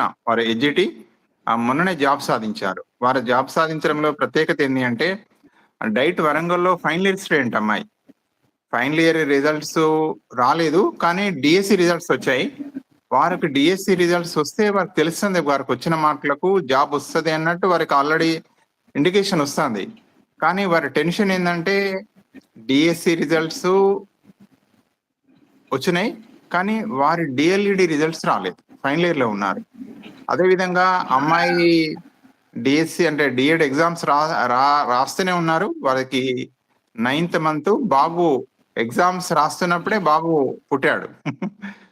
వారు ఎడ్జిటి మొన్ననే జాబ్ సాధించారు. వారు జాబ్ సాధించడంలో ప్రత్యేకత ఏంటి అంటే డైట్ వరంగల్లో ఫైనల్ ఇయర్ స్టూడెంట్ అమ్మాయి. ఫైనల్ ఇయర్ రిజల్ట్స్ రాలేదు కానీ డిఎస్సి రిజల్ట్స్ వచ్చాయి. వారికి డిఎస్సి రిజల్ట్స్ వస్తే వారికి తెలుస్తుంది వారికి వచ్చిన మార్కులకు జాబ్ వస్తుంది అన్నట్టు వారికి ఆల్రెడీ ఇండికేషన్ వస్తుంది. కానీ వారి టెన్షన్ ఏంటంటే డిఎస్సి రిజల్ట్స్ వచ్చినాయి కానీ వారి డిఎల్ఈడి రిజల్ట్స్ రాలేదు. ఫైనల్ ఇయర్లో ఉన్నారు. అదే విధంగా అమ్మాయి డిఎస్సి అంటే డిఎడ్ ఎగ్జామ్స్ రా రా- రాస్తూనే ఉన్నారు. వారికి నైన్త్ మంత్ బాబు ఎగ్జామ్స్ రాస్తున్నప్పుడే బాబు పుట్టాడు.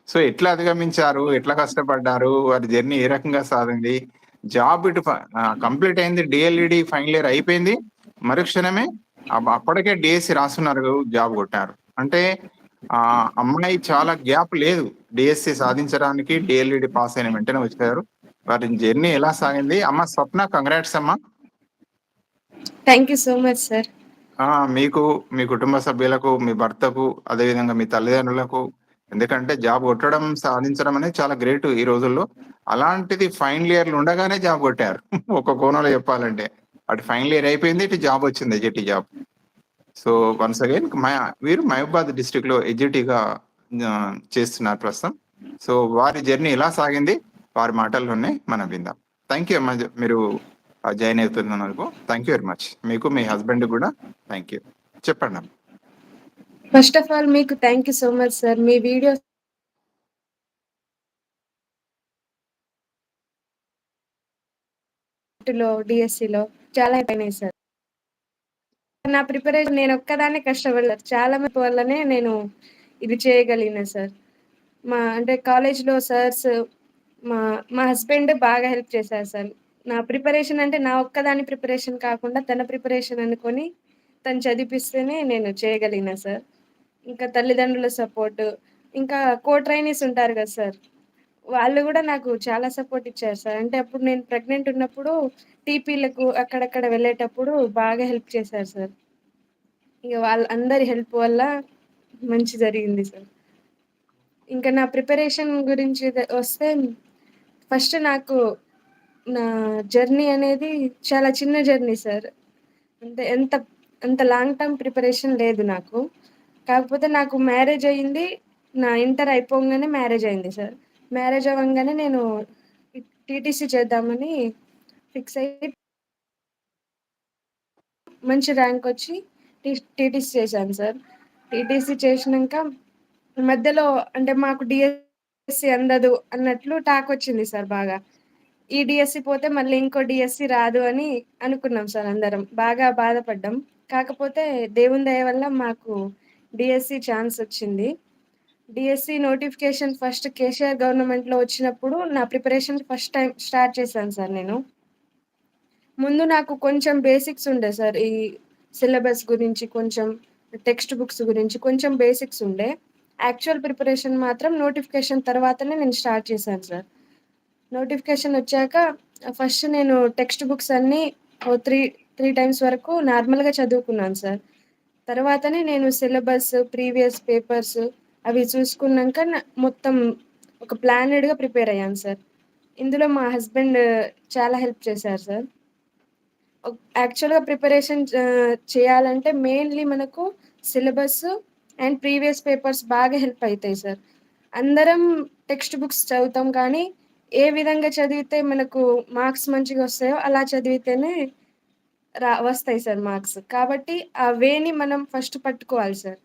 సో ఎట్లా అధిగమించారు? ఎట్లా కష్టపడ్డారు? వారి జర్నీ ఏ రకంగా సాగింది? జాబ్ ఇటు కంప్లీట్ అయింది. డిఎల్ఈడి ఫైనల్ ఇయర్ అయిపోయింది. మరుక్షణమే అప్పటికే డిఎస్సి రాస్తున్నారు జాబ్ కొట్టారు. అంటే ఆ అమ్మాయి చాలా గ్యాప్ లేదు. డిఎస్సి సాధించడానికి డిఎల్ఈడి పాస్ అయిన వెంటనే వచ్చారు. వారి జర్నీ ఎలా సాగింది? అమ్మ స్వప్న కంగ్రాట్స్ అమ్మా. Thank you so much sir ఆ మీకు మీ కుటుంబ సభ్యులకు మీ భర్తకు అదే విధంగా మీ తల్లిదండ్రులకు ఎందుకంటే జాబ్ కొట్టడం సాధించడం అనేది చాలా గ్రేట్ ఈ రోజుల్లో. అలాంటిది ఫైనల్ ఇయర్ ఉండగానే జాబ్ కొట్టారు. ఒక కోణంలో చెప్పాలంటే. అటు ఫైనల్ ఇయర్ అయిపోయింది ఇటు జాబ్ వచ్చింది SGT job. So once again వీరు మహబాద్ డిస్ట్రిక్ట్లో ఎగ్జిక్యూటివ్గా చేస్తున్నారు ప్రస్తుతం. సో వారి జర్నీ ఎలా సాగింది? వారి మాటల్లోనే మనం విందాం. థ్యాంక్ యూ అమ్మా. మీరు జాయిన్ అవుతున్నందుకు. థ్యాంక్ యూ వెరీ మచ్ మీకు మీ హస్బెండ్ కూడా థ్యాంక్ యూ చెప్పండి ఫస్ట్ ఆఫ్ ఆల్ మీకు thank you so much sir me video లో డిఎస్సిలో చాలా అయిపోయినాయి సార్ నా ప్రిపరేషన్ నేను ఒక్కదాన్నే కష్టపడలేదు. చాలా మంది వల్లనే నేను ఇది చేయగలిగిన సార్. మా అంటే కాలేజ్లో సార్స్ మా మా హస్బెండ్ బాగా హెల్ప్ చేశారు సార్. నా ప్రిపరేషన్ అంటే నా ఒక్కదాని ప్రిపరేషన్ కాకుండా తన ప్రిపరేషన్ అనుకొని తను చదివిపిస్తేనే నేను చేయగలిగిన సార్. ఇంకా తల్లిదండ్రుల సపోర్ట్ ఇంకా కో ట్రైనీస్ ఉంటారు కదా సార్. వాళ్ళు కూడా నాకు చాలా సపోర్ట్ ఇచ్చారు సార్. అంటే అప్పుడు నేను ప్రెగ్నెంట్ ఉన్నప్పుడు టీపీలకు అక్కడక్కడ వెళ్ళేటప్పుడు బాగా హెల్ప్ చేశారు సార్. ఇక వాళ్ళ అందరి హెల్ప్ వల్ల మంచి జరిగింది సార్. ఇంకా నా ప్రిపరేషన్ గురించి వస్తే ఫస్ట్ నాకు నా జర్నీ అనేది చాలా చిన్న జర్నీ సార్. అంటే ఎంత అంత లాంగ్ టర్మ్ ప్రిపరేషన్ లేదు నాకు. కాకపోతే నాకు మ్యారేజ్ అయ్యింది నా ఇంటర్ అయిపోగానే మ్యారేజ్ అయింది సార్. మ్యారేజ్ అవ్వగానే నేను టీటీసీ చేద్దామని ఫిక్స్ అయ్యి మంచి ర్యాంక్ వచ్చి టీటీసీ చేశాను సార్. టీటీసీ చేసినాక మధ్యలో అంటే మాకు డిఎస్సి అందదు అన్నట్లు టాక్ వచ్చింది సార్ బాగా. ఈ డిఎస్సి పోతే మళ్ళీ ఇంకో డిఎస్సి రాదు అని అనుకున్నాం సార్ అందరం. బాగా బాధపడ్డాం. కాకపోతే దేవుని దయ వల్ల మాకు డిఎస్సి ఛాన్స్ వచ్చింది. డిఎస్సి నోటిఫికేషన్ ఫస్ట్ కేసీఆర్ గవర్నమెంట్లో వచ్చినప్పుడు నా ప్రిపరేషన్ ఫస్ట్ టైం స్టార్ట్ చేశాను సార్ నేను. ముందు నాకు కొంచెం బేసిక్స్ ఉండే సార్ ఈ సిలబస్ గురించి కొంచెం టెక్స్ట్ బుక్స్ గురించి కొంచెం బేసిక్స్ ఉండే. యాక్చువల్ ప్రిపరేషన్ మాత్రం నోటిఫికేషన్ తర్వాతనే నేను స్టార్ట్ చేశాను సార్. నోటిఫికేషన్ వచ్చాక ఫస్ట్ నేను టెక్స్ట్ బుక్స్ అన్నీ ఓ త్రీ త్రీ టైమ్స్ వరకు నార్మల్గా చదువుకున్నాను సార్. తర్వాతనే నేను సిలబస్ ప్రీవియస్ పేపర్స్ అవి చూసుకున్నాక మొత్తం ఒక ప్లానెడ్గా ప్రిపేర్ అయ్యాను సార్. ఇందులో మా హస్బెండ్ చాలా హెల్ప్ చేశారు సార్. యాక్చువల్గా ప్రిపరేషన్ చేయాలంటే మెయిన్లీ మనకు సిలబస్ అండ్ ప్రీవియస్ పేపర్స్ బాగా హెల్ప్ అవుతాయి సార్. అందరం టెక్స్ట్ బుక్స్ చదువుతాం కానీ ఏ విధంగా చదివితే మనకు మార్క్స్ మంచిగా వస్తాయో అలా చదివితేనే రా వస్తాయి సార్ మార్క్స్. కాబట్టి ఆ వేని మనం ఫస్ట్ పట్టుకోవాలి సార్.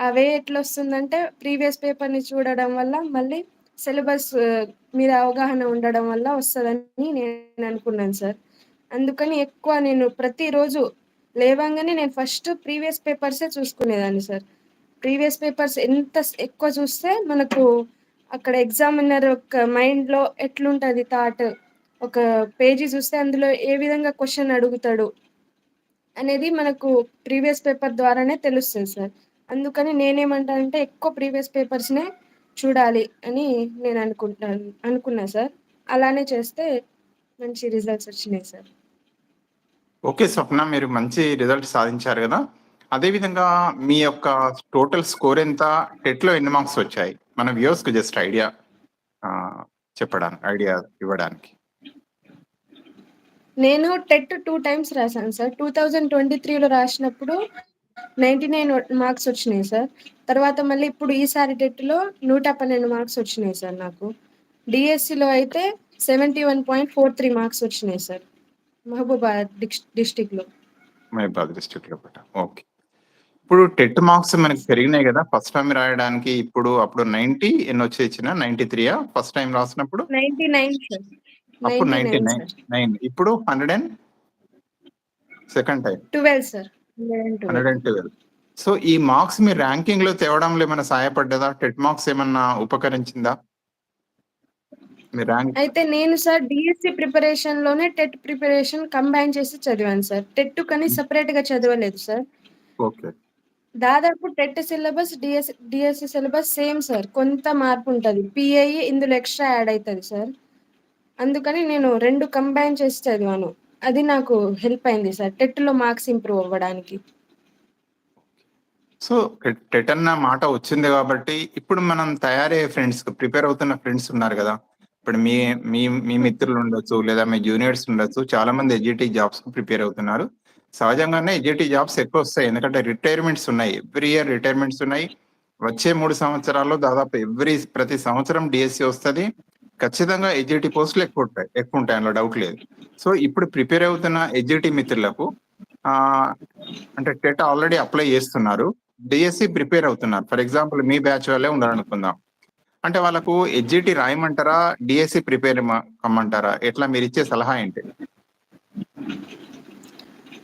అవే ఎట్లా వస్తుందంటే ప్రీవియస్ పేపర్ని చూడడం వల్ల మళ్ళీ సిలబస్ మీద అవగాహన ఉండడం వల్ల వస్తుందని నేను అనుకున్నాను సార్. అందుకని ఎక్కువ నేను ప్రతిరోజు లేవంగానే నేను ఫస్ట్ ప్రీవియస్ పేపర్సే చూసుకునేదాన్ని సార్. ప్రీవియస్ పేపర్స్ ఎంత ఎక్కువ చూస్తే మనకు అక్కడ ఎగ్జామినర్ ఒక మైండ్లో ఎట్లుంటుంది థాట్ ఒక పేజీ చూస్తే అందులో ఏ విధంగా క్వశ్చన్ అడుగుతాడు అనేది మనకు ప్రీవియస్ పేపర్ ద్వారానే తెలుస్తుంది సార్. అందుకని నేనేమంటానంటే ఎక్కువ ప్రీవియస్ పేపర్స్నే చూడాలి అని నేను అనుకుంటాను అనుకున్నా సార్. అలానే చేస్తే మంచి రిజల్ట్స్ వచ్చినాయి సార్. ఓకే స్వప్న మీరు మంచి రిజల్ట్ సాధించారు కదా. అదే విధంగా మీ యొక్క టోటల్ స్కోర్ ఎంత? టెట్లో ఎన్ని మార్క్స్ వచ్చాయి? మన వ్యూస్కు జస్ట్ ఐడియా చెప్పడానికి ఐడియా ఇవ్వడానికి. నేను టెట్ టూ టైమ్స్ రాశాను సార్. టూ థౌజండ్ ట్వంటీ త్రీలో రాసినప్పుడు నైంటీ నైన్ మార్క్స్ వచ్చినాయి సార్. తర్వాత మళ్ళీ ఇప్పుడు ఈసారి టెట్లో నూట పన్నెండు మార్క్స్ వచ్చినాయి సార్ నాకు. డిఎస్సిలో అయితే seventy one point four three marks వచ్చినాయి సార్. మహబూబాద్ డిస్ డిస్టిక్లో మహిబాద్ డిస్ట్రిక్ట్లో కూడా ఓకే. ఇప్పుడు టెట్ మార్క్స్ మనకి పెరిగినాయి కదా. ఫస్ట్ టైం రాయడానికి ఇప్పుడు అప్పుడు నైన్టీ ఎన్ని వచ్చి ఇచ్చిన నైన్టీ త్రీయా ఫస్ట్ టైం రాసినప్పుడు? Ninety nine sir. అప్పుడు నైంటీ నైన్టీ నైన్ నైన్. ఇప్పుడు hundred and? Second time. Twelve sir. Hundred and twelve so ఈ మార్క్స్ మీ ర్యాంకింగ్లో తేవడంలో ఏమైనా సహాయపడ్డదా? టెట్ మార్క్స్ ఏమన్నా ఉపకరించిందా? మీ ర్యాంక్ అయితే నేను సార్ డిఎస్సి ప్రిపరేషన్లోనే టెట్ ప్రిపరేషన్ కంబైన్ చేసి చదివాను సార్. టెట్ కని సెపరేట్గా చదవలేదు సార్. ఓకే. దాదాపు TET syllabus DS DSC syllabus same sir. కొంత మార్పు ఉంటుంది. పిఐ ఇందులో ఎక్స్ట్రా యాడ్ అవుతుంది సార్. అందుకని నేను రెండు కంబైన్ చేసి చదివాను. అది నాకు హెల్ప్ అయింది సార్. టెట్లో మార్క్స్ ఇంప్రూవ్ అవ్వడానికి. సో టెట్ అన్న మాట వచ్చింది కాబట్టి ఇప్పుడు మనం తయారయ్యే ఫ్రెండ్స్ ప్రిపేర్ అవుతున్న ఫ్రెండ్స్ ఉన్నారు కదా. ఇప్పుడు మీ మీ మీ మిత్రులు ఉండొచ్చు లేదా మీ జూనియర్స్ ఉండొచ్చు చాలా మంది ఎడ్జిటీ జాబ్స్కు ప్రిపేర్ అవుతున్నారు. సహజంగానే ఎడ్జిటీ జాబ్స్ ఎక్కువ వస్తాయి. ఎందుకంటే రిటైర్మెంట్స్ ఉన్నాయి. ఎవ్రీ ఇయర్ రిటైర్మెంట్స్ ఉన్నాయి. వచ్చే మూడు సంవత్సరాల్లో దాదాపు ఎవ్రీ ప్రతి సంవత్సరం డిఎస్సి వస్తుంది. ఖచ్చితంగా ఎడ్జిటీ పోస్టులు ఎక్కువ ఉంటాయి. ఎక్కువ ఉంటాయి అందులో డౌట్ లేదు. సో ఇప్పుడు ప్రిపేర్ అవుతున్న ఎడ్జిటీ మిత్రులకు అంటే టెట్ ఆల్రెడీ అప్లై చేస్తున్నారు. డిఎస్సి ప్రిపేర్ అవుతున్నారు. ఫర్ ఎగ్జాంపుల్ మీ బ్యాచ్ వాళ్ళే ఉండాలనుకుందాం. అంటే వాళ్ళకు ఎడ్జిటి రాయమంటారా? DSC prepare కమ్మంటారా? ఎట్లా? మీరు ఇచ్చే సలహా ఏంటి?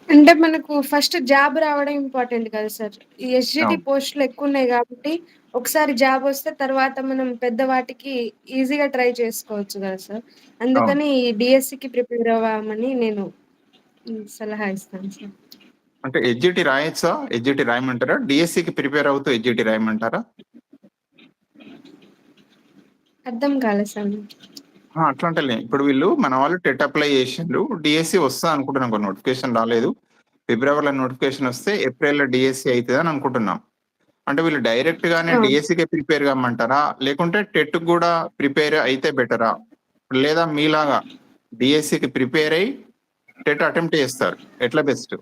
అంటే మనకు ఫస్ట్ జాబ్ రావడం ఇంపార్టెంట్ కదా సార్. ఈ ఎస్జిటి. పోస్టులు ఎక్కువ ఉన్నాయి కాబట్టి ఒకసారి జాబ్ వస్తే తర్వాత మనం పెద్ద వాటికి ఈజీగా ట్రై చేసుకోవచ్చు కదా సార్ అందుకని డిఎస్సికి ప్రిపేర్ అవ్వమని నేను సలహా ఇస్తాను సార్ అంటే ఎడ్జిటి రాయొచ్చా? ఎడ్జిటి రాయమంటారా? డిఎస్సికి ప్రిపేర్ అవుతూ ఎడ్జిటి రాయమంటారా? అర్థం కాలేదు సార్ అట్లా అంటే ఇప్పుడు వీళ్ళు మన వాళ్ళు టెట్ అప్లై చేసిండ్రు. డిఎస్సి వస్తా అనుకుంటున్నాం. నోటిఫికేషన్ రాలేదు. ఫిబ్రవరిలో నోటిఫికేషన్ వస్తే ఏప్రిల్లో డిఎస్సి అవుతుంది అని అనుకుంటున్నాం. అంటే వీళ్ళు డైరెక్ట్ గానే. డిఎస్సికి ప్రిపేర్ కమ్మంటారా లేకుంటే టెట్ కూడా ప్రిపేర్ అయితే బెటరా? లేదా మీలాగా డిఎస్సికి ప్రిపేర్ అయ్యి టెట్ అటెంప్ట్ చేస్తారు. ఎట్లా బెస్ట్?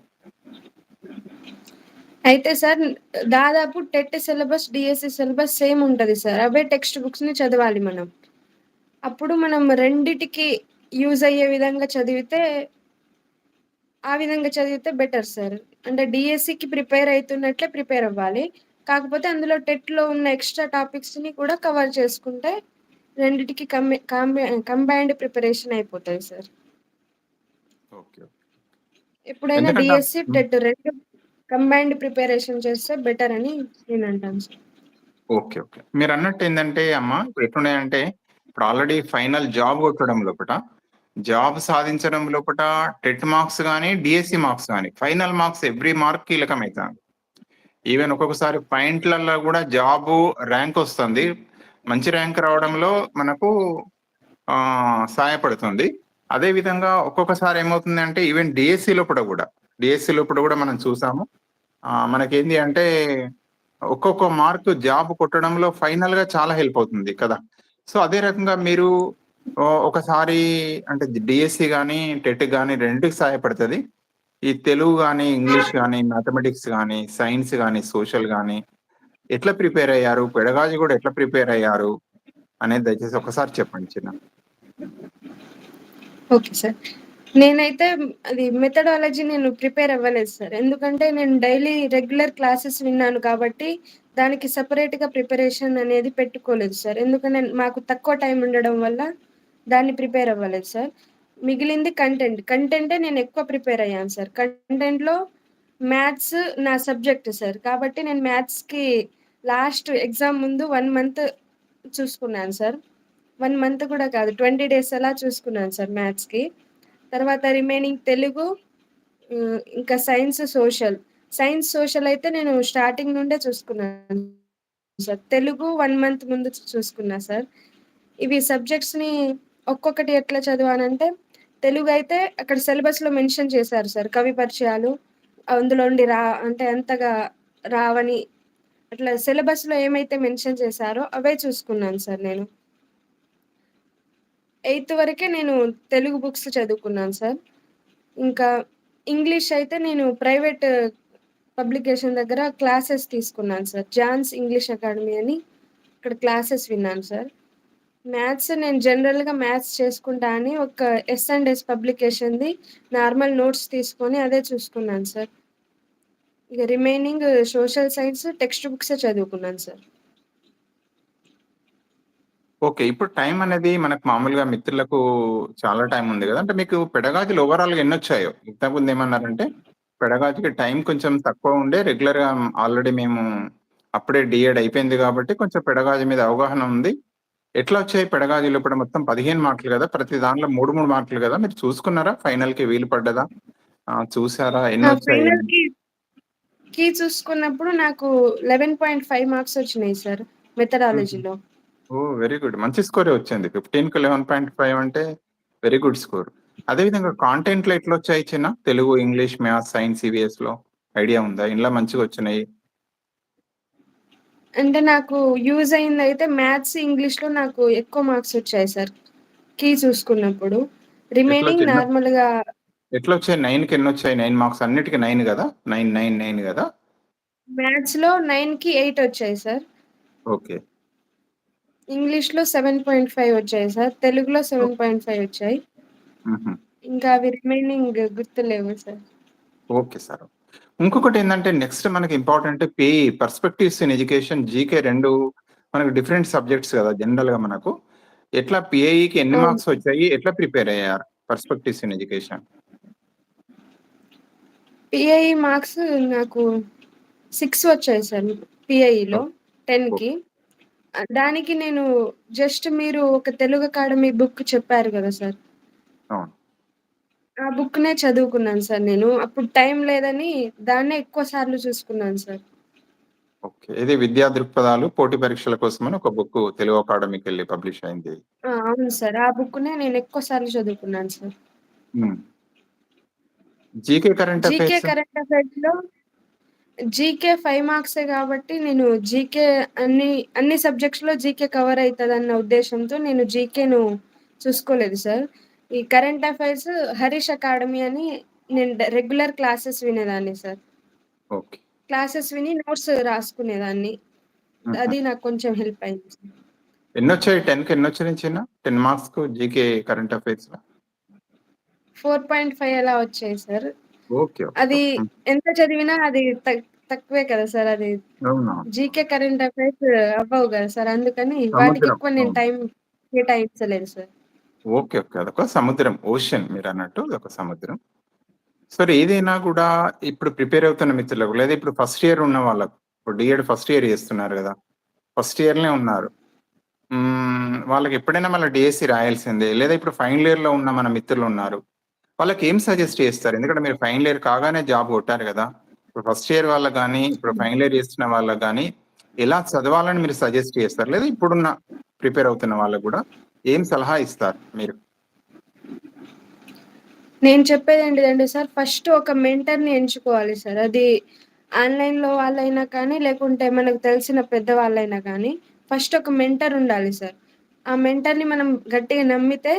అయితే సార్ దాదాపు TET syllabus DSC syllabus same ఉంటది సార్. అవే టెక్స్ట్ బుక్స్ని చదవాలి మనం. అప్పుడు మనం రెండిటికి యూజ్ అయ్యే విధంగా చదివితే ఆ విధంగా చదివితే బెటర్ సార్. అంటే డిఎస్సికి ప్రిపేర్ అవుతున్నట్లే ప్రిపేర్ అవ్వాలి. కాకపోతే అందులో టెట్లో ఉన్న ఎక్స్ట్రా టాపిక్స్ని కూడా కవర్ చేసుకుంటే రెండిటికి కంబైన్డ్ ప్రిపరేషన్ అయిపోతుంది సార్. ఓకే ఎప్పుడైనా డిఎస్సి టెట్ రెండు కంబైన్డ్ ప్రిపరేషన్ చేస్తే బెటర్ అని నేను అంటాను సార్. Okay okay. మీరు అన్నట్టు ఏంటంటే అమ్మ ఇప్పుడు ఎట్లున్నాయంటే ఇప్పుడు ఆల్రెడీ ఫైనల్ జాబ్ కొట్టడం లోపల జాబ్ సాధించడం లోపల టెట్ మార్క్స్ కానీ డిఎస్సి మార్క్స్ కానీ ఫైనల్ మార్క్స్ ఎవ్రీ మార్క్ కీలకమవుతుంది ఈవెన్ ఒక్కొక్కసారి పాయింట్లలో కూడా జాబ్ ర్యాంక్ వస్తుంది. మంచి ర్యాంక్ రావడంలో మనకు సహాయపడుతుంది. అదే విధంగా ఒక్కొక్కసారి ఏమవుతుంది అంటే ఈవెన్ డిఎస్సి లోపల కూడా డిఎస్సి లోపల కూడా మనం చూసాము. మనకేంటి మనకేంది అంటే ఒక్కొక్క మార్క్ జాబ్ కొట్టడంలో ఫైనల్గా చాలా హెల్ప్ అవుతుంది కదా. సో అదే రకంగా మీరు ఒకసారి అంటే డిఎస్సి కానీ టెట్ కానీ రెండుకి సహాయపడుతుంది. ఈ తెలుగు కానీ ఇంగ్లీష్ కానీ మ్యాథమెటిక్స్ కానీ సైన్స్ కానీ సోషల్ కానీ ఎట్లా ప్రిపేర్ అయ్యారు? పెడగాజీ కూడా ఎట్లా ప్రిపేర్ అయ్యారు? అనేది దయచేసి ఒకసారి చెప్పండి చిన్న. Okay sir. నేనైతే అది మెథడాలజీ నేను ప్రిపేర్ అవ్వలేదు సార్. ఎందుకంటే నేను డైలీ రెగ్యులర్ క్లాసెస్ విన్నాను కాబట్టి దానికి సపరేట్గా ప్రిపరేషన్ అనేది పెట్టుకోలేదు సార్. ఎందుకంటే మాకు తక్కువ టైం ఉండడం వల్ల దాన్ని ప్రిపేర్ అవ్వలేదు సార్. మిగిలింది కంటెంట్ కంటెంటే నేను ఎక్కువ ప్రిపేర్ అయ్యాను సార్ కంటెంట్లో మ్యాథ్స్ నా సబ్జెక్ట్ సార్ కాబట్టి నేను మ్యాథ్స్కి లాస్ట్ ఎగ్జామ్ ముందు వన్ మంత్ చూసుకున్నాను సార్ వన్ మంత్ కూడా కాదు ట్వంటీ డేస్ అలా చూసుకున్నాను సార్ మ్యాథ్స్కి తర్వాత రిమైనింగ్ తెలుగు ఇంకా సైన్స్ సోషల్ సైన్స్ సోషల్ అయితే నేను స్టార్టింగ్ నుండే చూసుకున్నాను సార్ తెలుగు వన్ మంత్ ముందు చూసుకున్నా సార్ ఇవి సబ్జెక్ట్స్ని ఒక్కొక్కటి ఎట్లా చదివానంటే తెలుగు అయితే అక్కడ సిలబస్లో మెన్షన్ చేశారు సార్ కవి పరిచయాలు అందులో ఉండి రా అంటే అంతగా రావని అట్లా సిలబస్లో ఏమైతే మెన్షన్ చేశారో అవే చూసుకున్నాను సార్ నేను ఎయిత్ వరకే నేను తెలుగు బుక్స్ చదువుకున్నాను సార్. ఇంకా ఇంగ్లీష్ అయితే నేను ప్రైవేట్ పబ్లికేషన్ దగ్గర క్లాసెస్ తీసుకున్నాను సార్. జాన్స్ ఇంగ్లీష్ అకాడమీ అని ఇక్కడ క్లాసెస్ విన్నాను సార్. మ్యాథ్స్ నేను జనరల్‌గా మ్యాథ్స్ చేసుకుంటా అని ఒక ఎస్ అండ్ ఎస్ పబ్లికేషన్‌ది నార్మల్ నోట్స్ తీసుకొని అదే చూసుకున్నాను సార్. ఇక రిమైనింగ్ సోషల్ సైన్స్ టెక్స్ట్ బుక్సే చదువుకున్నాను సార్. ఓకే. ఇప్పుడు టైం అనేది మనకు మామూలుగా మిత్రులకు చాలా టైం ఉంది కదా అంటే మీకు పెడగాజులు ఓవరాల్‌గా ఎన్నొచ్చాయో? ఇంతకుముందు ఏమన్నారంటే పెడగాజుకి టైం కొంచెం తక్కువ ఉండే రెగ్యులర్‌గా ఆల్రెడీ మేము అప్పుడే డిఎడ్ అయిపోయింది కాబట్టి కొంచెం పెడగాజు మీద అవగాహన ఉంది. ఎట్లా వచ్చాయి పెడగాజీలో ఇప్పుడు మొత్తం 15 మార్కులు గదా! ప్రతి దాంట్లో 3, 3 మార్కులు గదా! మీరు చూసుకున్నారా? ఫైనల్‌కి వీలు పడ్డదా? చూసారా? ఫైనల్‌కి కీ చూసుకున్నప్పుడు నాకు 11.5 మార్క్స్ వచ్చినాయి సార్. మెథడాలజీలో. ఓహ్! Very good. మంచి స్కోరే వచ్చింది. 15కి 11.5 అంటే వెరీ గుడ్ స్కోర్. అదే విధంగా కాంటెంట్‌లో ఎట్లొచ్చాయి చిన్న? తెలుగు, ఇంగ్లీష్, మ్యాథ్స్, సైన్స్, ఈవీఎస్‌లో ఐడియా ఉందా? ఇండ్ల మంచిగొచ్చినాయి? అంటే నాకు యూజ్ అయిందయితే మ్యాథ్స్, ఇంగ్లీష్‌లో నాకు ఎక్కువ మార్క్స్ వచ్చాయి సార్. కీ చూసుకున్నప్పుడు. రిమైనింగ్ ఎట్లొచ్చాయి? ఎన్నో నార్మల్‌గా ఎట్లొచ్చాయి? 9కి ఎన్నొచ్చాయి? 9 మార్క్స్ అన్నిటికి 9 గదా! 9, 9, 9 గదా! మ్యాథ్స్‌లో 9కి 8 వచ్చాయి సార్. ఓకే. ఇంగ్లీష్‌లో 7.5 వచ్చాయి సార్. తెలుగులో ఓహ్! 7.5 వచ్చాయి. హుహు. ఇంకా అవి రిమైనింగ్ గుర్తులేవు సార్. Okay sir. ఇంకొకటేందంటే నెక్స్ట్ మనకి important PE perspectives in education, GK 2 మనకు డిఫరెంట్ సబ్జెక్ట్స్ గదా! జనరల్‌గా మనకు. ఎట్లా పీఐఈకి ఎన్ని అవును మార్క్స్. వచ్చాయి? ఎట్లా ప్రిపేర్ అయ్యారు? Perspectives in education. PIE marks నాకు 6 వచ్చాయి సార్! 10కి. ఓకే. ఆహ్, దానికి నేను జస్ట్ మీరు ఒక తెలుగు అకాడమీ బుక్ చెప్పారు గదా సార్. ఆ బుక్‌నే చదువుకున్నాను సార్ నేను. అప్పుడు టైం లేదని దాన్నే ఎక్కువ సార్లు చూసుకున్నాను సార్. ఓకే. ఇది విద్యా దృక్పథాలు పోటీ పరీక్షల కోసమని ఒక బుక్ తెలుగు అకాడమీకెళ్ళి పబ్లిష్ అయింది. ఆ! అవును సార్. ఆ బుక్‌నే నేను ఎక్కువ సార్లు చదువుకున్నాను sir. GK current GK affairs? Current అఫైర్స్‌లో GK 5 మార్క్సే గాబట్టి నేను జీకే అన్ని, అన్ని సబ్జెక్ట్స్‌లో జీకే కవర్ అయితదన్న ఉద్దేశ్యంతో నేను జీకేను చూసుకోలేదు సార్. ఈ కరెంట్ అఫైర్స్ హరీష్ అకాడమీ అని నేను రెగ్యులర్ క్లాసెస్ వినేదాన్ని సార్. క్లాసెస్ విని నోట్స్ రాసుకునేదాన్ని. అది నాకు కొంచెం హెల్ప్ అయింది సార్. ఎన్నొచ్చాయి? 10కి ఎన్నొచ్చినాయి చిన్న? 10 మార్క్స్‌కు జీకే కరెంట్ అఫైర్స్‌లో? 4.5 అలా వచ్చాయి సార్. అది. ఎంత చదివినా అది తక్ తక్కువే కదా సార్ అది. జీకే కరెంట్ అఫైర్స్ అవ్వవు గదా సార్. అందుకని వాటికి. ఎక్కువ నేను. టైం కేటాయించలేదు సార్. ఓకే. ఓకే. అదొక సముద్రం. ఓషన్ మీరు అన్నట్టు అదొక సముద్రం. సరే ఏదైనా కూడా ఇప్పుడు ప్రిపేర్ అవుతున్న మిత్రులకు లేదా ఇప్పుడు ఫస్ట్ ఇయర్ ఉన్న వాళ్ళకు, ఇప్పుడు డిఎడ్ ఫస్ట్ ఇయర్ చేస్తున్నారు కదా ఫస్ట్ ఇయర్లే ఉన్నారు. వాళ్ళకి ఎప్పుడైనా మళ్ళీ డిఎస్సి రాయాల్సిందే. లేదా ఇప్పుడు ఫైనల్ ఇయర్‌లో ఉన్న మన మిత్రులు ఉన్నారు వాళ్ళకి ఏం సజెస్ట్ చేస్తారు? ఎందుకంటే మీరు ఫైనల్ ఇయర్ కాగానే జాబ్ కొట్టారు కదా ఇప్పుడు ఫస్ట్ ఇయర్ వాళ్ళకి కానీ ఇప్పుడు ఫైనల్ ఇయర్ చేస్తున్న వాళ్ళకి కానీ ఎలా చదవాలని మీరు సజెస్ట్ చేస్తారు? లేదా ఇప్పుడున్న ప్రిపేర్ అవుతున్న వాళ్ళకు కూడా ఏం సలహా ఇస్తారు మీరు? నేను చెప్పేదేంటిదంటే సార్ ఫస్ట్ ఒక మెంటర్‌ని ఎంచుకోవాలి సార్. అది ఆన్‌లైన్‌లో వాళ్ళైనా కానీ, లేకుంటే మనకు తెలిసిన పెద్దవాళ్ళైనా కానీ, ఫస్ట్ ఒక మెంటర్ ఉండాలి సార్. ఆ మెంటర్‌ని మనం గట్టిగా నమ్మితే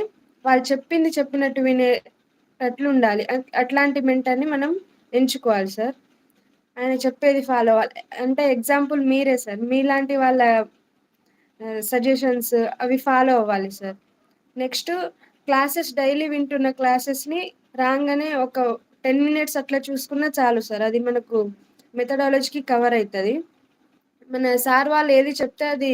వాళ్ళు చెప్పింది చెప్పినట్టు వినే అట్లు ఉండాలి అట్లాంటి మెంటర్‌ని మనం ఎంచుకోవాలి సార్. ఆయన చెప్పేది ఫాలో అవ్వాలి. అంటే ఎగ్జాంపుల్ మీరే సార్. మీలాంటి వాళ్ళ సజెషన్స్ అవి ఫాలో అవ్వాలి సార్. నెక్స్ట్ క్లాసెస్ డైలీ వింటున్న క్లాసెస్‌ని రాగానే ఒక 10 మినిట్స్ అట్లా చూసుకున్నా చాలు సార్. అది మనకు మెథడాలజీకి కవర్ అవుతుంది మన సార్ వాళ్ళు ఏది చెప్తే అది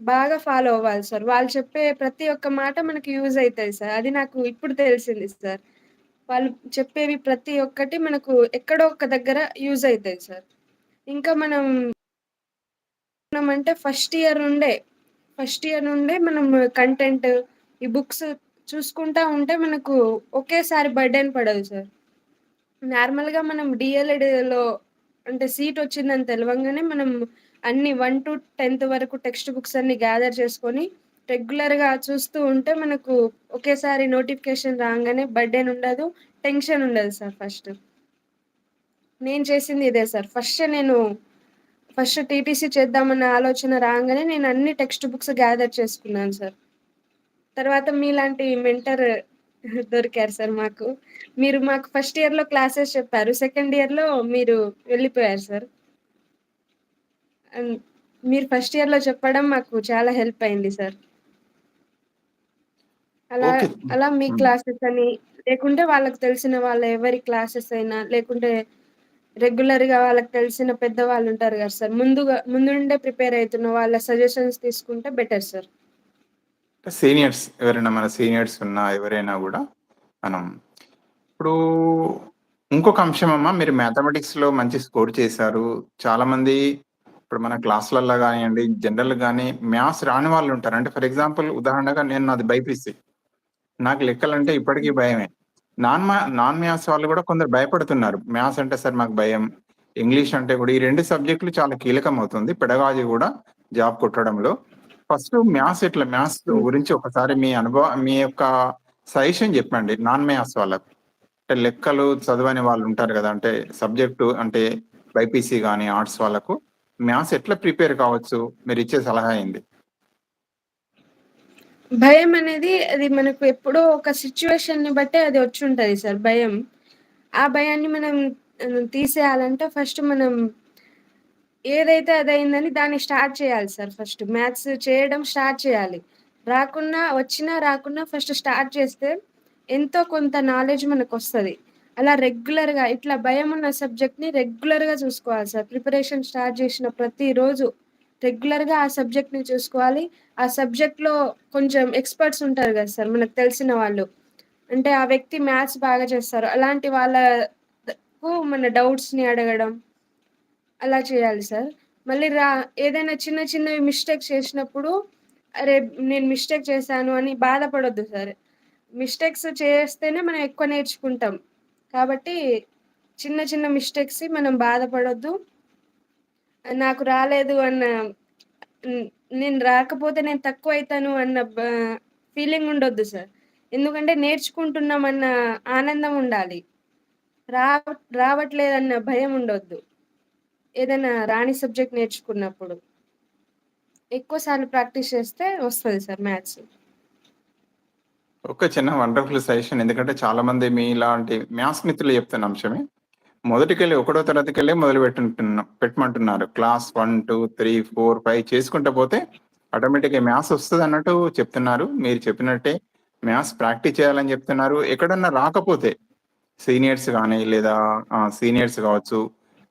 బాగా ఫాలో అవ్వాలి సార్. వాళ్ళు చెప్పే ప్రతి ఒక్క మాట మనకి యూజ్ అవుతుంది సార్. అది నాకు ఇప్పుడు తెలిసింది సార్. వాళ్ళు చెప్పేవి ప్రతి ఒక్కటి మనకు ఎక్కడో ఒక దగ్గర యూజ్ అవుతాయి సార్. ఇంకా మనం అంటే ఫస్ట్ ఇయర్ నుండే, ఫస్ట్ ఇయర్ నుండే మనం కంటెంట్, ఈ బుక్స్ చూసుకుంటా ఉంటే మనకు ఒకేసారి బర్డెన్ పడదు సార్. నార్మల్‌గా మనం డిఎల్ఎడ్లో అంటే సీట్ వచ్చిందని తెలవంగానే మనం అన్ని 1-10థ్ వరకు టెక్స్ట్ బుక్స్ అన్ని గ్యాదర్ చేసుకొని రెగ్యులర్‌గా చూస్తూ ఉంటే మనకు ఒకేసారి నోటిఫికేషన్ రాగానే బర్డెన్ ఉండదు. టెన్షన్ ఉండదు సార్ ఫస్ట్. నేను చేసింది ఇదే సార్. ఫస్ట్ నేను ఫస్ట్ టీటీసీ చేద్దామన్న ఆలోచన రాంగానే నేను అన్ని టెక్స్ట్ బుక్స్ గ్యాదర్ చేసుకున్నాను సార్. తర్వాత మీలాంటి మెంటర్ దొరికారు సార్ మాకు. మీరు మాకు ఫస్ట్ ఇయర్‌లో క్లాసెస్ చెప్పారు. సెకండ్ ఇయర్‌లో మీరు వెళ్ళిపోయారు సార్. మీరు ఫస్ట్ ఇయర్‌లో చెప్పడం మాకు చాలా హెల్ప్ అయింది సార్. అలా. అలా మీ. క్లాసెస్ అని, లేకుంటే వాళ్ళకి తెలిసిన వాళ్ళ ఎవరి క్లాసెస్ అయినా, లేకుంటే రెగ్యులర్‌గా వాళ్ళకి తెలిసిన పెద్దవాళ్ళుంటారు కదా సార్. ముందుగా ముందు నుండే ప్రిపేర్ అవుతున్న వాళ్ళ సజెషన్స్ తీసుకుంటే బెటర్ సార్. సీనియర్స్ ఎవరైనా మన సీనియర్స్ ఉన్నా ఎవరైనా కూడా మనం ఇప్పుడు ఇంకొక అంశం అమ్మా మీరు మ్యాథమెటిక్స్‌లో మంచి స్కోర్ చేశారు. చాలామంది ఇప్పుడు మన క్లాసులలో కానివ్వండి జనరల్ కానీ మ్యాథ్స్ రాని వాళ్ళుంటారు. అంటే ఫర్ ఎగ్జాంపుల్ ఉదాహరణగా నేను నాది బైపీసీ. నాకు లెక్కలంటే ఇప్పటికీ భయమే. నాన్ మా నాన్ మ్యాథ్స్ వాళ్ళు కూడా కొందరు భయపడుతున్నారు. మ్యాథ్స్ అంటే సార్ మాకు భయం. ఇంగ్లీష్ అంటే కూడా ఈ రెండు సబ్జెక్టులు చాలా కీలకమవుతుంది. పెడగాజీ కూడా జాబ్ కొట్టడంలో. ఫస్ట్ మ్యాథ్స్ ఇట్లా మ్యాథ్స్ గురించి ఒకసారి మీ అనుభవం మీ యొక్క సజెషన్ చెప్పండి నాన్ మ్యాథ్స్ వాళ్ళకు. అంటే లెక్కలు చదవని వాళ్ళుంటారు కదా అంటే సబ్జెక్టు అంటే బైపీసీ కానీ ఆర్ట్స్ వాళ్ళకు మ్యాథ్స్ ఎట్లా ప్రిపేర్ కావచ్చు? మీరు ఇచ్చే సలహా ఏంది? భయం అనేది అది మనకు ఎప్పుడో ఒక సిట్యుయేషన్‌ని బట్టే అది వచ్చి ఉంటది సార్ భయం. ఆ భయాన్ని మనం తీసేయాలంటే ఫస్ట్ మనం ఏదైతే అదైందని దాన్ని స్టార్ట్ చేయాలి సార్ ఫస్ట్. మ్యాథ్స్ చేయడం స్టార్ట్ చేయాలి. రాకున్నా వచ్చినా రాకున్నా ఫస్ట్ స్టార్ట్ చేస్తే ఎంతో కొంత నాలెడ్జ్ మనకు వస్తుంది అలా రెగ్యులర్‌గా ఇట్లా భయం ఉన్న సబ్జెక్ట్‌ని రెగ్యులర్‌గా చూసుకోవాలి సార్. ప్రిపరేషన్ స్టార్ట్ చేసిన ప్రతిరోజు రెగ్యులర్‌గా ఆ సబ్జెక్ట్‌ని చూసుకోవాలి. ఆ సబ్జెక్ట్‌లో కొంచెం ఎక్స్‌పర్ట్స్ ఉంటారు కదా సార్ మనకు తెలిసిన వాళ్ళు. అంటే ఆ వ్యక్తి మ్యాథ్స్ బాగా చేస్తారు. అలాంటి వాళ్ళకు మన డౌట్స్‌ని అడగడం. అలా చేయాలి సార్. మళ్ళీ రా ఏదైనా చిన్న చిన్నవి మిస్టేక్ చేసినప్పుడు అరే! నేను మిస్టేక్ చేశాను అని బాధపడొద్దు సార్. మిస్టేక్స్ చేస్తేనే మనం ఎక్కువ నేర్చుకుంటాం. కాబట్టి చిన్న చిన్న మిస్టేక్స్ మనం బాధపడొద్దు. నాకు రాలేదు అన్న నేను రాకపోతే నేను తక్కువ అవుతాను అన్న ఫీలింగ్ ఉండొద్దు సార్. ఎందుకంటే నేర్చుకుంటున్నామన్న ఆనందం ఉండాలి. రావ రావట్లేదన్న భయం ఉండొద్దు. ఏదైనా రాణి సబ్జెక్ట్ నేర్చుకున్నప్పుడు. ఎక్కువ సార్లు ప్రాక్టీస్ చేస్తే వస్తుంది సార్ మ్యాథ్స్. ఒక చిన్న వండర్‌ఫుల్ సజెషన్. ఎందుకంటే చాలా మంది మీ ఇలాంటి మ్యాథ్స్ మిత్రులు చెప్తున్న అంశమే. మొదటికెళ్ళి ఒకటో తరగతికెళ్ళి మొదలు పెట్టుంటున్నా పెట్టమంటున్నారు. క్లాస్ 1, 2, 3, 4, 5 చేసుకుంటా పోతే ఆటోమేటిక్‌గా మ్యాథ్స్ వస్తదన్నట్టు చెప్తున్నారు. మీరు చెప్పినట్టే మ్యాథ్స్ ప్రాక్టీస్ చేయాలని చెప్తున్నారు. ఎక్కడన్నా రాకపోతే సీనియర్స్ కానీ లేదా సీనియర్స్ కావచ్చు.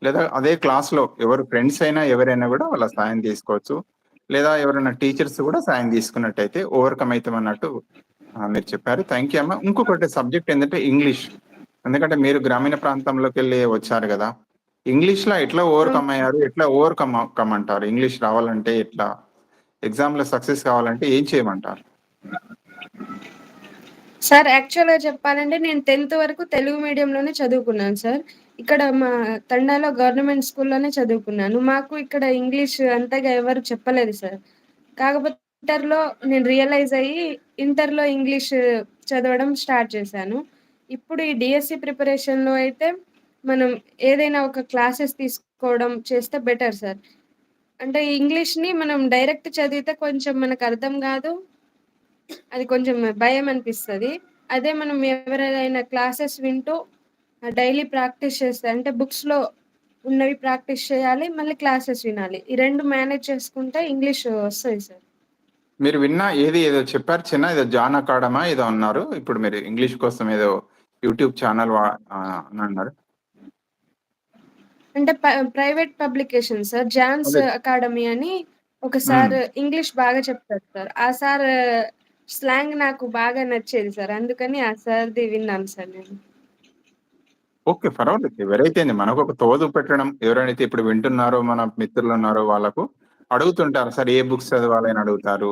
లేదా అదే క్లాస్‌లో ఎవరు ఫ్రెండ్స్ అయినా ఎవరైనా కూడా వాళ్ళ సాయం తీసుకోవచ్చు. లేదా ఎవరైనా టీచర్స్ కూడా సాయం తీసుకున్నట్టయితే ఓవర్‌కమ్ అవుతాం అన్నట్టు మీరు చెప్పారు. థ్యాంక్ యూ అమ్మ. ఇంకొకటి సబ్జెక్ట్ ఏంటంటే ఇంగ్లీష్. ఎందుకంటే మీరు గ్రామీణ ప్రాంతంలోకెళ్ళి వచ్చారు గదా! ఇంగ్లీష్‌లో ఎట్లా అవును ఓవర్‌కమ్. అయ్యారు? ఎట్లా ఓవర్‌కమ్ కమ్మంటారు? ఇంగ్లీష్ రావాలంటే ఎట్లా? ఎగ్జామ్‌లో సక్సెస్ కావాలంటే ఏం చేయమంటారు? సార్ యాక్చువల్‌గా చెప్పాలంటే నేను 10థ్ వరకు తెలుగు మీడియంలోనే చదువుకున్నాను సార్. ఇక్కడ మా తండాలో గవర్నమెంట్ స్కూల్‌లోనే చదువుకున్నాను. మాకు ఇక్కడ ఇంగ్లీష్ అంతగా ఎవరు చెప్పలేదు సార్. కాకపోతే ఇంటర్‌లో నేను రియలైజ్ అయ్యి ఇంటర్‌లో ఇంగ్లీష్ చదవడం స్టార్ట్ చేశాను. ఇప్పుడు ఈ డిఎస్సి ప్రిపరేషన్‌లో అయితే మనం ఏదైనా ఒక క్లాసెస్ తీసుకోవడం చేస్తే బెటర్ సార్. అంటే ఇంగ్లీష్‌ని మనం డైరెక్ట్ చదివితే కొంచెం మనకు అర్థం కాదు అది కొంచెం భయం అనిపిస్తుంది అదే మనం ఎవరైనా క్లాసెస్ వింటూ డైలీ ప్రాక్టీస్ చేస్తే అంటే బుక్స్‌లో ఉన్నవి ప్రాక్టీస్ చేయాలి. మళ్ళీ క్లాసెస్ వినాలి. ఈ రెండు మేనేజ్ చేసుకుంటే ఇంగ్లీష్ వస్తుంది సార్. మీరు విన్నా ఏది ఏదో చెప్పారు చిన్న ఏదో జాన్ అకాడమా ఏదో అన్నారు. ఇప్పుడు మీరు ఇంగ్లీష్ కోసం ఏదో యూట్యూబ్ ఛానల్ అని అన్నారు. అంటే private publication sir. John's. Academy అని ఒక. సార్ ఇంగ్లీష్ బాగా చెప్తారు సార్. ఆ సార్ స్లాంగ్ నాకు బాగా నచ్చేది సార్. అందుకని ఆ సార్‌ది విన్నాను సార్ నేను. ఓకే. పర్వాలేదు. ఎవరైతే ఏంది మనకొక తోదు పెట్టడం ఎవరైతే ఇప్పుడు వింటున్నారో మన మిత్రులున్నారో వాళ్ళకు అడుగుతుంటారు. సార్ ఏ బుక్స్ చదవాలి అని అడుగుతారు.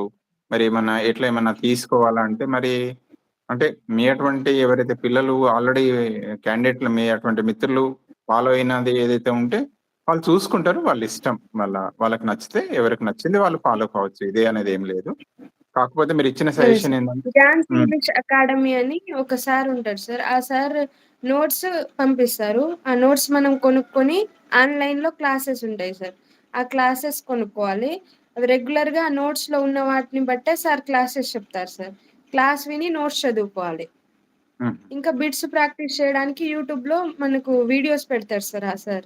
మరి ఏమన్నా ఎట్లా ఏమన్నా తీసుకోవాలా అంటే మరి అంటే మీ అటువంటి ఎవరైతే పిల్లలు ఆల్రెడీ క్యాండిడేట్‌లు మీ అటువంటి మిత్రులు ఫాలో అయినది ఏదైతే ఉంటే వాళ్ళు చూసుకుంటారు. వాళ్ళ ఇష్టం. వాళ్ళ వాళ్ళకి నచ్చితే ఎవరికి నచ్చింది వాళ్ళు ఫాలో కావచ్చు. ఇదే అనేది ఏం లేదు. కాకపోతే మీరు ఇచ్చిన సజెషన్ హ్మ్. ఇంగ్లీష్ అకాడమీ అని ఒక సార్ ఉంటారు సార్. ఆ సార్ నోట్స్ పంపిస్తారు. ఆ నోట్స్ మనం కొనుక్కొని ఆన్‌లైన్‌లో క్లాసెస్ ఉంటాయి సార్. ఆ క్లాసెస్ కొనుక్కోవాలి. అవి రెగ్యులర్‌గా ఆ నోట్స్‌లో ఉన్న వాటిని బట్టే సార్ క్లాసెస్ చెప్తారు సార్. క్లాస్ విని నోట్స్ చదువుకోవాలి. ఇంకా బిట్స్ ప్రాక్టీస్ చేయడానికి యూట్యూబ్‌లో మనకు వీడియోస్ పెడతారు సార్ ఆ సార్.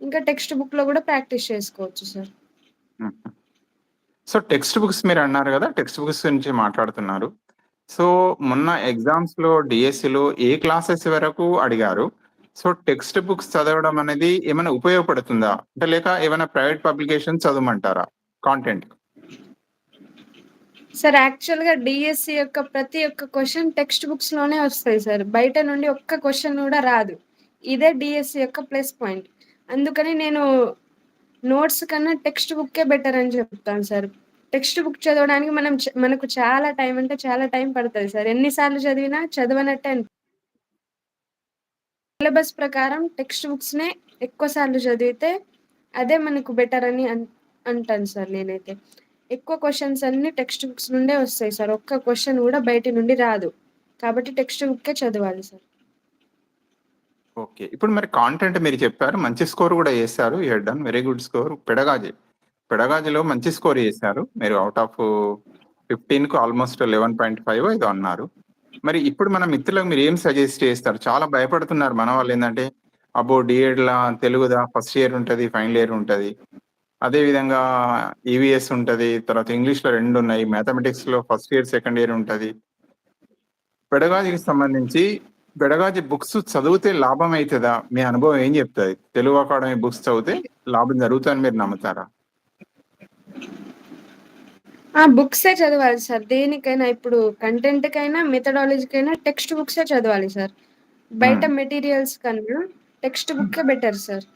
ఇంకా టెక్స్ట్ బుక్‌లో గూడా ప్రాక్టీస్ చేసుకోవచ్చు సార్. సో, టెక్స్ట్ బుక్స్ మీరన్నారు గదా! టెక్స్ట్ బుక్స్ గురించి మాట్లాడుతున్నారు. సో, మొన్న ఎగ్జామ్స్‌లో డీఎస్సీలో ఏ క్లాసెస్ వరకు అడిగారు? సో, టెక్స్ట్ బుక్స్ చదవడం అనేది ఏమైనా ఉపయోగపడుతుందా? అంటే లేక ఏమైనా ప్రైవేట్ పబ్లికేషన్స్ చదవమంటారా? కాంటెంట్. సార్ యాక్చువల్‌గా డిఎస్సి యొక్క ప్రతి ఒక్క క్వశ్చన్ టెక్స్ట్ బుక్స్‌లోనే వస్తాయి సార్. బయట నుండి ఒక్క క్వశ్చన్ కూడా రాదు. ఇదే డిఎస్సి యొక్క ప్లస్ పాయింట్. అందుకని నేను నోట్స్ కన్నా టెక్స్ట్ బుక్కే బెటర్ అని చెప్తాను సార్. టెక్స్ట్ బుక్ చదవడానికి మనం మనకు చాలా టైం అంటే చాలా టైం పడుతుంది సార్. ఎన్నిసార్లు చదివినా చదవనట్టే సిలబస్ ప్రకారం టెక్స్ట్ బుక్స్‌నే ఎక్కువ సార్లు చదివితే అదే మనకు బెటర్ అని అంటాను సార్ నేనైతే. ఎక్కువ క్వశ్చన్స్ అన్నీ టెక్స్ట్ బుక్స్ నుండే వస్తాయి సార్. ఒక్క క్వశ్చన్ కూడా బయటి నుండి రాదు. కాబట్టి టెక్స్ట్ బుక్కే చదవాలి సార్. ఓకే. ఇప్పుడు మరి కాంటెంట్ మీరు చెప్పారు. మంచి స్కోర్ కూడా చేశారు. You done very good score. Pedagogy. పెడగాజీలో మంచి స్కోర్ చేశారు. మీరు అవుట్ ఆఫ్ 15కు ఆల్మోస్ట్ 11.5 ఏదో అన్నారు. మరి ఇప్పుడు మన మిత్రులకు మీరు ఏం సజెస్ట్ చేస్తారు? చాలా భయపడుతున్నారు మన వాళ్ళు ఏంటంటే అబ్బో! డిఎడ్లా తెలుగుదా ఫస్ట్ ఇయర్ ఉంటుంది ఫైనల్ ఇయర్ ఉంటుంది అదే విధంగా ఈవీఎస్ ఉంటది. తర్వాత ఇంగ్లీష్‌లో 2 ఉన్నాయి. మ్యాథమెటిక్స్‌లో ఫస్ట్ ఇయర్, సెకండ్ ఇయర్ ఉంటది. పెడగాజీకి సంబంధించి పెడగాజీ బుక్స్ చదివితే లాభం అయితదా? మీ అనుభవం ఏం చెప్తది? తెలుగు అకాడమీ బుక్స్ చదివితే లాభం జరుగుతదని మీరు నమ్ముతారా? ఆ! బుక్సే చదవాలి సార్. దేనికైనా ఇప్పుడు కంటెంట్‌కైనా, మెథడాలజీకైనా టెక్స్ట్ బుక్సే చదవాలి సార్. బయట హ్మ్. మెటీరియల్స్ కన్నా టెక్స్ట్. బుక్కే better sir.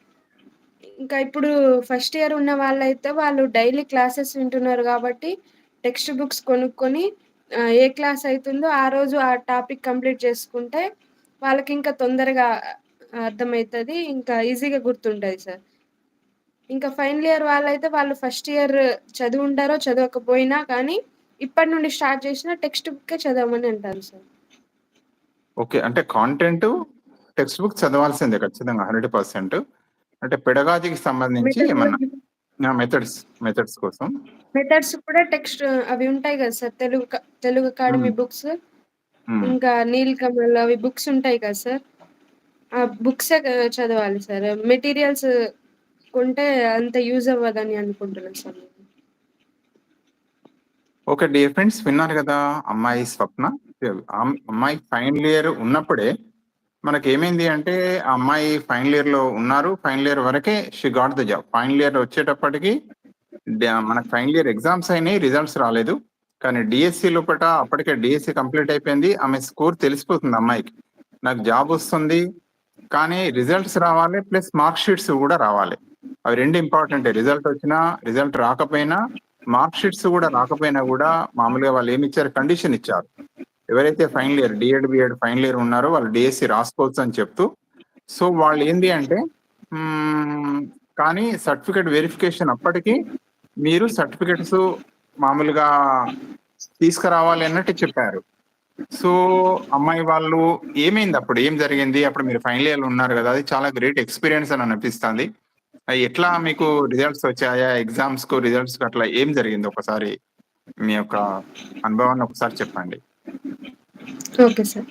ఇంకా ఇప్పుడు ఫస్ట్ ఇయర్ ఉన్న వాళ్ళైతే వాళ్ళు డైలీ క్లాసెస్ వింటున్నారు కాబట్టి టెక్స్ట్ బుక్స్ కొనుక్కొని ఏ క్లాస్ అవుతుందో ఆ రోజు ఆ టాపిక్ కంప్లీట్ చేసుకుంటే వాళ్ళకి ఇంకా తొందరగా అర్థమవుతుంది ఇంకా ఈజీగా గుర్తుంటది సార్. ఇంకా ఫైనల్ ఇయర్ వాళ్ళైతే వాళ్ళు ఫస్ట్ ఇయర్ చదివుంటారో, చదవకపోయినా కానీ ఇప్పటి నుండి స్టార్ట్ చేసినా టెక్స్ట్ బుక్కే చదవమని అంటారు సార్. ఓకే. అంటే కాంటెంట్ టెక్స్ట్ బుక్ చదవాల్సిందే ఖచ్చితంగా 100%. అంటే పెడగాజీకి సంబంధించి ఏమన్నా! మెథడ్స్ మెథడ్స్ కోసం. మెథడ్స్ కూడా టెక్స్ట్ అవి ఉంటాయి గదా sir. Telugu Telugu academy. Books. Hmm. ఇంకా నీలకమల్ అవి బుక్స్ ఉంటాయి కదా సార్. ఆ బుక్సే చదవాలి సార్. మెటీరియల్స్ కొంటే అంత యూజ్ అవ్వదని అనుకుంటున్నాను సార్. ఓకే. డియర్ ఫ్రెండ్స్ విన్నారు గదా! అమ్మాయి స్వప్న. అమ్ అమ్మాయి ఫైనల్ ఇయర్ ఉన్నప్పుడే మనకేమైంది అంటే, ఆ అమ్మాయి ఫైనల్ ఇయర్లో ఉన్నారు. ఫైనల్ ఇయర్ వరకే she got the job. Final year వచ్చేటప్పటికి మనకు ఫైనల్ ఇయర్ ఎగ్జామ్స్ అయినాయి. రిజల్ట్స్ రాలేదు. కానీ డిఎస్సి లోపట అప్పటికే డిఎస్సి కంప్లీట్ అయిపోయింది. ఆమె స్కోర్ తెలిసిపోతుంది అమ్మాయికి. నాకు జాబ్ వస్తుంది. కానీ రిజల్ట్స్ రావాలి. ప్లస్ మార్క్ షీట్స్ కూడా రావాలి. అవి రెండు ఇంపార్టెంట్ రిజల్ట్ వచ్చినా, రిజల్ట్ రాకపోయినా, మార్క్ షీట్స్ కూడా రాకపోయినా కూడా మామూలుగా వాళ్ళు ఏమిచ్చారు కండిషన్ ఇచ్చారు. ఎవరైతే final year DEd BEd final year ఉన్నారో వాళ్ళు డిఎస్సి రాసుకోవచ్చు అని చెప్తూ, సో వాళ్ళు ఏంటి అంటే కానీ సర్టిఫికేట్ వెరిఫికేషన్ అప్పటికి మీరు సర్టిఫికేట్స్ మామూలుగా తీసుకురావాలి అన్నట్టు చెప్పారు. సో, అమ్మాయి వాళ్ళు ఏమైంది అప్పుడు? ఏం జరిగింది? అప్పుడు మీరు ఫైనల్ ఇయర్‌లో ఉన్నారు కదా అది చాలా గ్రేట్ ఎక్స్‌పీరియన్స్ అని అనిపిస్తుంది ఎట్లా మీకు రిజల్ట్స్ వచ్చాయా? ఎగ్జామ్స్కు రిజల్ట్స్ అట్లా ఏం జరిగింది? ఒకసారి మీ యొక్క అనుభవాన్ని ఒకసారి చెప్పండి. Okay sir.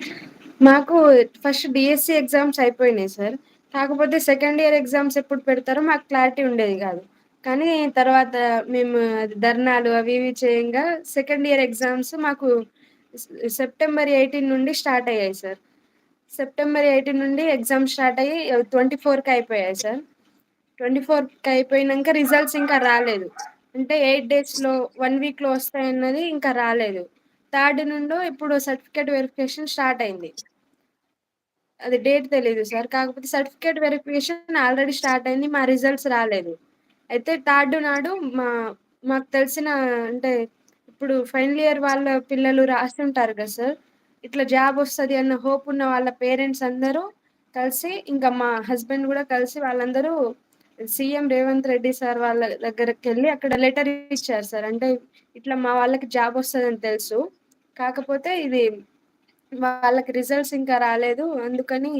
మాకు ఫస్ట్ డిఎస్సి ఎగ్జామ్స్ అయిపోయినాయి సార్. కాకపోతే సెకండ్ ఇయర్ ఎగ్జామ్స్ ఎప్పుడు పెడతారో మాకు క్లారిటీ ఉండేది కాదు కానీ తర్వాత మేము ధర్నాలు అవి ఇవి చేయంగా సెకండ్ ఇయర్ ఎగ్జామ్స్ మాకు సెప్టెంబర్ 18 నుండి స్టార్ట్ అయ్యాయి సార్. సెప్టెంబర్ 18 నుండి ఎగ్జామ్స్ స్టార్ట్ అయ్యి 24కి అయిపోయాయి సార్. ట్వంటీ ఫోర్కి అయిపోయినాక రిజల్ట్స్ ఇంకా రాలేదు. అంటే ఎయిట్ డేస్‌లో, వన్ వీక్‌లో వస్తాయన్నది ఇంకా రాలేదు. థర్డ్ నుండో ఇప్పుడు సర్టిఫికేట్ వెరిఫికేషన్ స్టార్ట్ అయింది. అది డేట్ తెలియదు సార్. కాకపోతే సర్టిఫికేట్ వెరిఫికేషన్ ఆల్రెడీ స్టార్ట్ అయింది. మా రిజల్ట్స్ రాలేదు. అయితే థర్డ్ నాడు మా మాకు తెలిసిన అంటే ఇప్పుడు ఫైనల్ ఇయర్ వాళ్ళ పిల్లలు రాస్తుంటారు కదా సార్. ఇట్లా జాబ్ వస్తది అన్న హోప్ ఉన్న వాళ్ళ పేరెంట్స్ అందరూ కలిసి ఇంకా మా హస్బెండ్ కూడా కలిసి వాళ్ళందరూ సీఎం రేవంత్ రెడ్డి సార్ వాళ్ళ దగ్గరకెళ్ళి అక్కడ లెటర్ ఇచ్చారు సార్. అంటే ఇట్లా మా వాళ్ళకి జాబ్ వస్తదని తెలుసు. కాకపోతే ఇది వాళ్ళకి రిజల్ట్స్ ఇంకా రాలేదు. అందుకని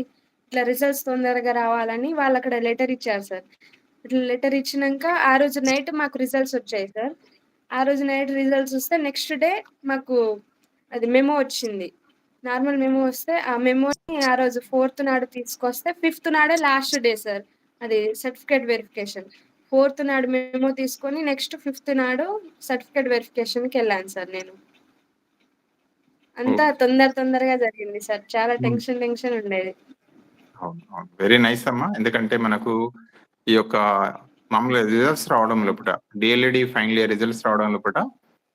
ఇట్లా రిజల్ట్స్ తొందరగా రావాలని వాళ్ళు అక్కడ లెటర్ ఇచ్చారు సార్. ఇట్లా లెటర్ ఇచ్చినాక ఆ రోజు నైట్ మాకు రిజల్ట్స్ వచ్చాయి సార్. ఆ రోజు నైట్ రిజల్ట్స్ వస్తే నెక్స్ట్ డే మాకు అది మెమో వచ్చింది నార్మల్ మెమో వస్తే ఆ మెమోని ఆ రోజు ఫోర్త్ నాడు తీసుకొస్తే ఫిఫ్త్ నాడే లాస్ట్ డే సార్ అది సర్టిఫికేట్ వెరిఫికేషన్ ఫోర్త్ నాడు మెమో తీసుకొని నెక్స్ట్ ఫిఫ్త్ నాడు సర్టిఫికేట్ వెరిఫికేషన్కి వెళ్ళాను సార్ నేను అంతా తొందర తొందరగా జరిగింది సార్. చాలా టెన్షన్ టెన్షన్ ఉండేది. వెరీ నైస్ అమ్మా. ఎందుకంటే మనకు ఈ యొక్క మామూలుగా రిజల్ట్స్ రావడం లోపల డిఎల్ఈడి ఫైనల్ ఇయర్ రిజల్ట్స్ రావడం లోపల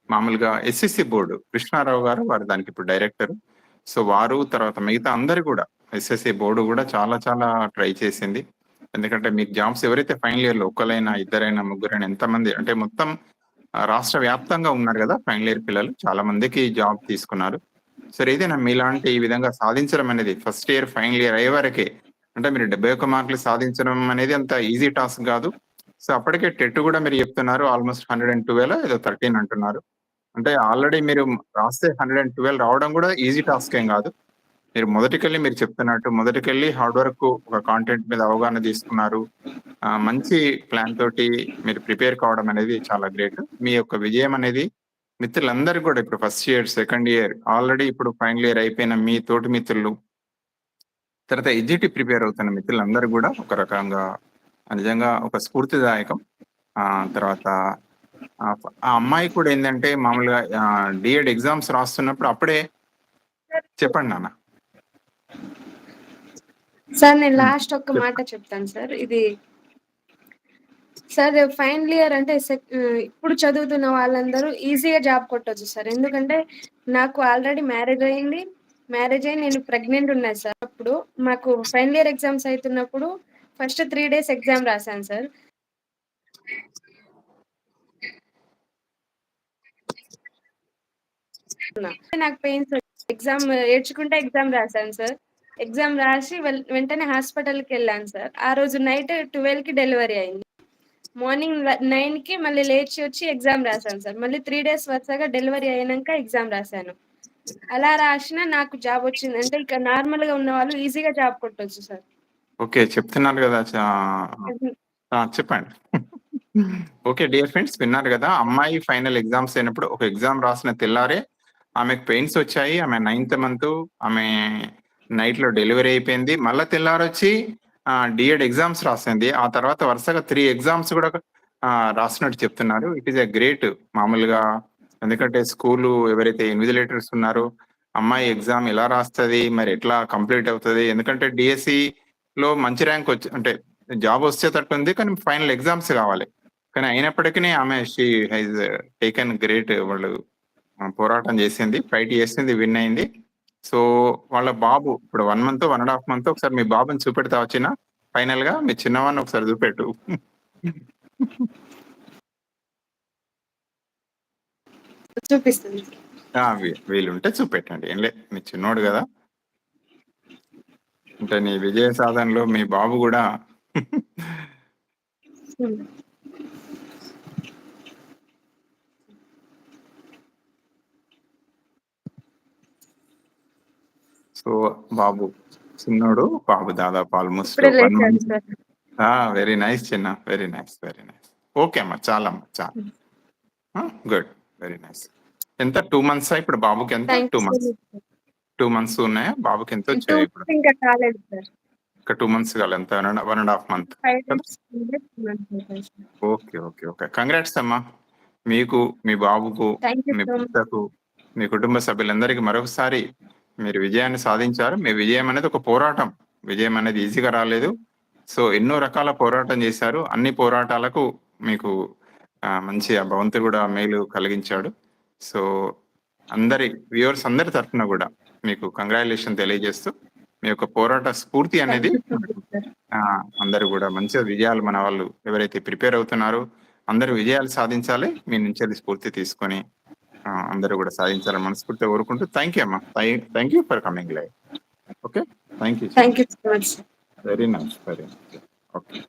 మామూలుగా ఎస్ఎస్సి బోర్డు కృష్ణారావు గారు వారు దానికి ఇప్పుడు డైరెక్టర్ సో వారు తర్వాత మిగతా అందరు కూడా ఎస్ఎస్సి బోర్డు కూడా చాలా చాలా ట్రై చేసింది. ఎందుకంటే మీకు జాబ్స్ ఎవరైతే ఫైనల్ ఇయర్లో ఒక్కలైనా ఇద్దరైనా ముగ్గురైనా ఎంతమంది అంటే మొత్తం రాష్ట్ర వ్యాప్తంగా ఉన్నారు కదా ఫైనల్ ఇయర్ పిల్లలు. చాలా మందికి జాబ్ తీసుకున్నారు. సరే ఏదైనా మీలాంటి ఈ విధంగా సాధించడం అనేది ఫస్ట్ ఇయర్ ఫైనల్ ఇయర్ అయ్యే వరకే. అంటే మీరు డెబ్బై ఒక్క మార్కులు సాధించడం అనేది అంత ఈజీ టాస్క్ కాదు. సో అప్పటికే టెట్ కూడా మీరు చెప్తున్నారు ఆల్మోస్ట్ హండ్రెడ్ అండ్ ట్వెల్వ్ ఏదో థర్టీన్ అంటున్నారు. అంటే ఆల్రెడీ మీరు రాస్తే హండ్రెడ్ అండ్ ట్వెల్వ్ రావడం కూడా ఈజీ టాస్క్ ఏం కాదు. మీరు మొదటికెళ్ళి మీరు చెప్తున్నట్టు మొదటికెళ్ళి హార్డ్ వర్క్ ఒక కాంటెంట్ మీద అవగాహన తీసుకున్నారు. మంచి ప్లాన్ తోటి మీరు ప్రిపేర్ కావడం అనేది చాలా గ్రేట్ మీ యొక్క విజయం అనేది మిత్రులందరికీ కూడా ఇప్పుడు first year second year already ఇప్పుడు ఫైనల్ ఇయర్ అయిపోయిన మీ తోటి మిత్రులు. తర్వాత ఎడ్జిటి ప్రిపేర్ అవుతున్న మిత్రులందరూ కూడా ఒక రకంగా నిజంగా ఒక స్ఫూర్తిదాయకం. ఆ తర్వాత ఆ ఆ అమ్మాయి కూడా ఏంటంటే మామూలుగా డిఎడ్ ఎగ్జామ్స్ రాస్తున్నప్పుడు అప్పుడే చెప్పండి నాన్న. సార్ నేను లాస్ట్ ఒక్క మాట చెప్తాను సార్. ఇది సార్ ఫైనల్ ఇయర్ అంటే ఇప్పుడు చదువుతున్న వాళ్ళందరూ ఈజీగా జాబ్ కొట్టచ్చు సార్. ఎందుకంటే నాకు ఆల్రెడీ మ్యారేజ్ అయింది. మ్యారేజ్ అయ్యి నేను ప్రెగ్నెంట్ ఉన్నా సార్. అప్పుడు మాకు ఫైనల్ ఇయర్ ఎగ్జామ్స్ అవుతున్నప్పుడు ఫస్ట్ త్రీ డేస్ ఎగ్జామ్ రాశాను సార్. నాకు పెయిన్స్ ఎగ్జామ్ ఏడ్చుకుంటే ఎగ్జామ్ రాశాను సార్. ఎగ్జామ్ రాసి వెంటనే హాస్పిటల్కి వెళ్ళాను సార్. ఆ రోజు నైట్ ట్వెల్వ్కి డెలివరీ అయింది. మార్నింగ్ నైన్కి మళ్ళీ లేచి వచ్చి ఎగ్జామ్ రాశాను సార్. మళ్ళీ త్రీ డేస్ వరుసగా డెలివరీ అయినాక ఎగ్జామ్ రాశాను. అలా రాసినా నాకు జాబ్ వచ్చింది. అంటే ఇక నార్మల్గా ఉన్న వాళ్ళు ఈజీగా జాబ్ కొట్టొచ్చు సార్. ఓకే చెప్తున్నారు కదా చెప్పండి. ఓకే డియర్ ఫ్రెండ్స్ విన్నారు కదా అమ్మాయి ఫైనల్ ఎగ్జామ్స్ అయినప్పుడు ఒక ఎగ్జామ్ రాసిన తెల్లారే ఆమెకు పెయిన్స్ వచ్చాయి. ఆమె నైన్త్ మంత్ ఆమె నైట్లో డెలివరీ అయిపోయింది. మళ్ళా తెల్లారొచ్చి డిఎడ్ ఎగ్జామ్స్ రాసింది. ఆ తర్వాత వరుసగా త్రీ ఎగ్జామ్స్ కూడా రాసినట్టు చెప్తున్నారు. ఇట్ ఈస్ ఎ గ్రేట్ మామూలుగా ఎందుకంటే స్కూల్ ఎవరైతే ఇన్విజిలేటర్స్ ఉన్నారో అమ్మాయి ఎగ్జామ్ ఎలా రాస్తుంది మరి ఎట్లా కంప్లీట్ అవుతుంది? ఎందుకంటే డిఎస్సి లో మంచి ర్యాంక్ వచ్చి అంటే జాబ్ వచ్చేటట్టు ఉంది కానీ ఫైనల్ ఎగ్జామ్స్ కావాలి కానీ అయినప్పటికీ ఆమె షీ హైజ్ టేకన్ గ్రేట్ వాళ్ళు పోరాటం చేసింది. ఫైట్ చేసింది విన్ అయింది. సో వాళ్ళ బాబు ఇప్పుడు one month one and half month ఒకసారి మీ బాబుని చూపెడతా వచ్చిన ఫైనల్గా మీ చిన్నవాడిని ఒకసారి చూపెట్టు. చూపిస్తుంది. ఆ, వీ- వీలుంటే చూపెట్టండి. ఏం లే మీ చిన్నోడు కదా. అంటే నీ విజయ సాధనలో మీ బాబు కూడా సో బాబు చిన్నోడు బాబు దాదాపు ఆల్మోస్ట్ వెరీ నైస్ చిన్న very nice very nice okay అమ్మా చాలా. అమ్మా చాలా గుడ్ వెరీ నైస్ ఎంత? టూ మంత్స్ ఇప్పుడు బాబుకి ఎంత? టూ మంత్స్ టూ మంత్స్ ఉన్నాయా? బాబుకి ఎంత వచ్చాయి ఇప్పుడు? ఇంకా టూ మంత్స్ కావాలి ఎంత? One and half month okay okay okay congrats అమ్మా. మీకు మీ బాబుకు మీ భర్తకు మీ కుటుంబ సభ్యులందరికీ మరొకసారి మీరు విజయాన్ని సాధించారు. మీ విజయం అనేది ఒక పోరాటం. విజయం అనేది ఈజీగా రాలేదు. సో ఎన్నో రకాల పోరాటం చేశారు. అన్ని పోరాటాలకు మీకు మంచి ఆ కూడా మేలు కలిగించాడు. సో అందరి వ్యూవర్స్ అందరి తరఫున కూడా మీకు కంగ్రాచులేషన్ తెలియజేస్తూ మీ యొక్క పోరాట స్ఫూర్తి అనేది ఆ, అందరూ కూడా మంచిగా విజయాలు మన వాళ్ళు ఎవరైతే ప్రిపేర్ అవుతున్నారో అందరూ విజయాలు సాధించాలి. మీ నుంచి అది స్ఫూర్తి తీసుకొని అందరూ కూడా సాధించాలని మనస్ఫూర్తిగా కోరుకుంటూ థ్యాంక్ యూ అమ్మా. Thank you for coming live okay thank you thank you very nice very nice okay